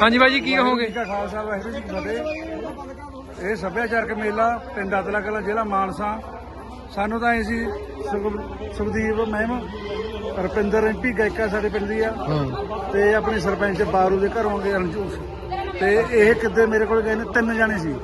ਹਾਂਜੀ ਬਾਈ ਜੀ ਕੀ ਕਹੋਗੇ? ਜੀ ਕਾ ਖਾਲਸਾ ਵਾਹਿਗੁਰੂ ਜੀ ਕੀ ਫਤਿਹ। ਇਹ ਸੱਭਿਆਚਾਰਕ ਮੇਲਾ ਪਿੰਡ ਅਦਲਾ ਕਲਾ ਜ਼ਿਲ੍ਹਾ ਮਾਨਸਾ। ਸਾਨੂੰ ਤਾਂ ਇਹ ਸੀ ਸੁਖਦੀਪ ਮਹਿਮ ਰਪਿੰਦਰ ਐਮਪੀ ਗਾਇਕਾ ਸਾਡੇ ਪਿੰਡ ਦੀ ਆ। ਤੇ ਆਪਣੇ ਸਰਪੰਚ ਬਾਰੂ ਦੇ ਘਰੋਂ ਗਏ ਰਣਜੋਤ। ਤੇ ਇਹ ਕਿੱਦੇ ਮੇਰੇ ਕੋਲ ਗਏ ਨੇ ਤਿੰਨ ਜਾਣੇ ਸੀ।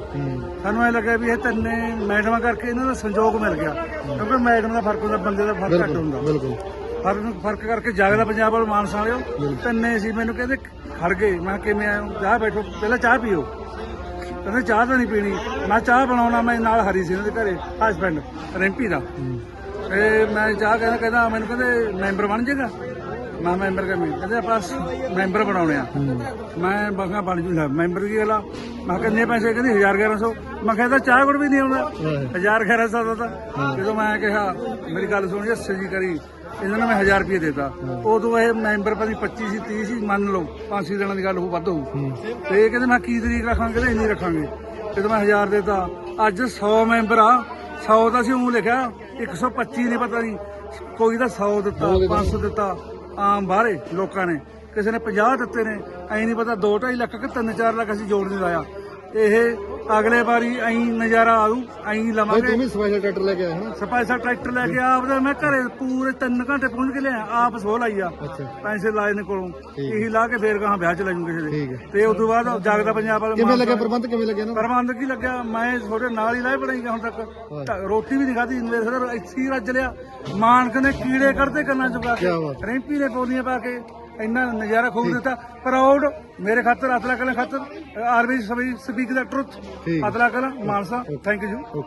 ਸਾਨੂੰ ਐ ਲੱਗਿਆ ਵੀ ਇਹ ਤਿੰਨੇ ਮੈਡਮਾਂ ਕਰਕੇ ਇਹਨਾਂ ਦਾ ਸੰਯੋਗ ਮਿਲ ਗਿਆ। ਕਿਉਂਕਿ ਮੈਡਮ ਦਾ ਫ਼ਰਕ ਹੁੰਦਾ ਬੰਦੇ ਦਾ ਫ਼ਰਕ ਘੱਟ ਹੁੰਦਾ। ਬਿਲਕੁਲ। ਫ਼ਰਕ ਫ਼ਰਕ ਕਰਕੇ ਜਾਗਦਾ ਪੰਜਾਬ ਵਾਲ ਮਾਨਸਾ ਵਾਲਿਓ ਤਿੰਨੇ ਸੀ ਮੈਨੂੰ ਕਹਿੰਦੇ ਖੜ ਗਏ। ਮੈਂ ਕਿਹਾ ਕਿਵੇਂ ਹੋ? ਚਾਹ ਬੈਠੋ ਪਹਿਲਾਂ ਚਾਹ ਪੀਓ। ਕਹਿੰਦੇ ਚਾਹ ਤਾਂ ਨਹੀਂ ਪੀਣੀ। ਮੈਂ ਚਾਹ ਬਣਾਉਣਾ ਮੈਂ ਨਾਲ ਹਰੀ ਸੀ ਇਹਨਾਂ ਦੇ ਘਰੇ ਹਸਬੈਂਡ ਰੈਂਪੀ ਦਾ। ਤੇ ਮੈਂ ਚਾਹ ਕਹਿੰਦਾ ਕਹਿੰਦਾ ਮੈਨੂੰ ਕਹਿੰਦੇ ਮੈਂਬਰ ਬਣ ਜਾਏਗਾ। ਮੈਂ ਮੈਂਬਰ ਕਿਵੇਂ? ਕਹਿੰਦੇ ਆਪਾਂ ਸ- ਮੈਂਬਰ ਬਣਾਉਣੇ ਆ। ਮੈਂ ਬਖਾ ਬਣ ਜੂਗਾ ਮੈਂਬਰ ਕੀ ਗੱਲ ਆ? ਮੈਂ ਕਿਹਾ ਕਿੰਨੇ ਪੈਸੇ? ਕਹਿੰਦੀ 1000 1100 ਮੈਂ ਕਹਿੰਦਾ ਚਾਹ ਗੁੜ ਵੀ ਨਹੀਂ ਆਉਂਦਾ। 1000 1100 ਦਾ ਤਾਂ। ਜਦੋਂ ਮੈਂ ਕਿਹਾ ਮੇਰੀ ਗੱਲ ਸੁਣੀ ਹੱਸੇ ਜੀ ਕਰੀ। ਇਹਨਾਂ ਨੂੰ ਮੈਂ 1000 ਰੁਪਏ ਦੇਤਾ। ਉਦੋਂ ਇਹ ਮੈਂਬਰ ਪਤੀ 25 ਸੀ 30 ਸੀ ਮੰਨ ਲਓ 5-6 ਦਿਨਾਂ ਦੀ ਗੱਲ ਹੋ ਵੱਧ ਹੋਊ। ਤੇ ਇਹ ਕਹਿੰਦੇ ਮੈਂ ਕੀ ਤਰੀਕ ਰੱਖਾਂਗੇ ਕਹਿੰਦੇ ਇੰਨੀ ਰੱਖਾਂਗੇ। ਜਦੋਂ ਮੈਂ 1000 ਦੇਤਾ। ਅੱਜ 100 ਮੈਂਬਰ ਆ 100 ਦਾ ਸੀ ਉਹ ਲਿਖਿਆ 125 ਨਹੀਂ ਪਤਾ ਨਹੀਂ ਕੋਈ ਤਾਂ 100 ਦਿੱਤਾ 500 ਦਿੱਤਾ। ਆਮ ਬਾਹਰੇ ਲੋਕਾਂ ਨੇ। ਕਿਸੇ ਨੇ 50 ਦਿੱਤੇ ਨੇ ਐਂ ਨਹੀਂ ਪਤਾ 2.5 ਲੱਖ ਕਿ 3-4 ਲੱਖ ਅਸੀਂ ਜੋੜ ਨਹੀਂ ਲਾਇਆ। ਇਹ ਅਗਲੇ ਵਾਰੀ ਐਂ ਨਜ਼ਾਰਾ ਆਊ ਐਂ ਬਾਈ ਲਵਾਂਗੇ ਤੂੰ ਵੀ ਸਪੈਸ਼ਲ ਟਰੈਕਟਰ ਲੈ ਕੇ ਆਇਆ ਹਨਾ ਸਪੈਸ਼ਲ ਟਰੈਕਟਰ ਲੈ ਕੇ ਆਪਦਾ ਮੈਂ ਘਰੇ ਪੂਰੇ 3 ਘੰਟੇ ਪਹੁੰਚ ਕੇ ਲਿਆ ਆਪ ਸੋ ਲਾਈ ਆ। ਅੱਛਾ। ਪੈਸੇ ਲਾਏ ਨੇ ਕੋਲੋਂ। ਇਹੀ ਲਾ ਕੇ ਫੇਰ ਗਾਹਾਂ ਵਿਆਹ ਚ ਲੈ ਜੂਗੇ ਕਿਸੇ ਠੀਕ ਦੇ ਹੈ। ਤੇ ਉਸ ਤੋਂ ਬਾਅਦ ਜਾਗਦਾ ਪੰਜਾਬ ਵਾਲਾ ਕਿਵੇਂ ਲੱਗਿਆ ਪ੍ਰਬੰਧ? ਕਿਵੇਂ ਲੱਗਿਆ ਨਾ ਪ੍ਰਬੰਧ ਕੀ ਲੱਗਿਆ? ਮੈਂ ਤੁਹਾਡੇ ਨਾਲ ਹੀ ਲਾਏ ਬਣਾਈਗਾ ਹੁਣ ਤੱਕ। ਤਾਂ ਰੋਟੀ ਵੀ ਨਹੀਂ ਖਾਧੀ ਸਰ ਇੱਥੇ ਹੀ ਰੱਜ ਲਿਆ। ਮਾਨਕ ਨੇ ਕੀੜੇ ਕੱਢਦੇ ਕੰਨਾਂ ਚੁਕਾ ਕੇ ਕਿਆ ਬਾਤ। ਰੈਂਪੀ ਨੇ ਬੋਲੀਆਂ ਪਾ ਕੇ ਇੰਨਾ ਨਜ਼ਾਰਾ ਖੂਬ ਦਿੱਤਾ ਪ੍ਰਾਊਡ ਮੇਰੇ ਖਾਤਰ ਅਤਲਾ ਕਲਾ ਖਾਤਰ RB speak the truth. Atla Kalan Mansa. Thank you